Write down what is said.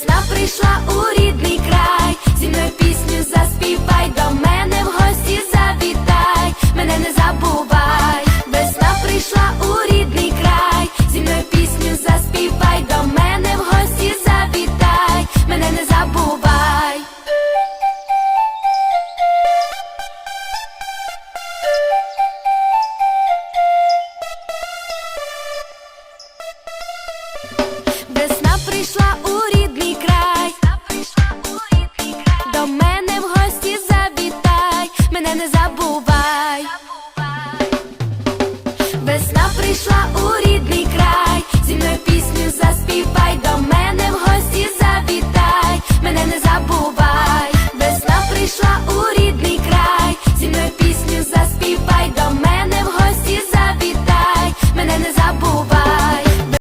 Весна прийшла у рідний край, зі мною пісню заспівай до мене. не забувай, весна прийшла у рідний край, зі мною пісню заспівай.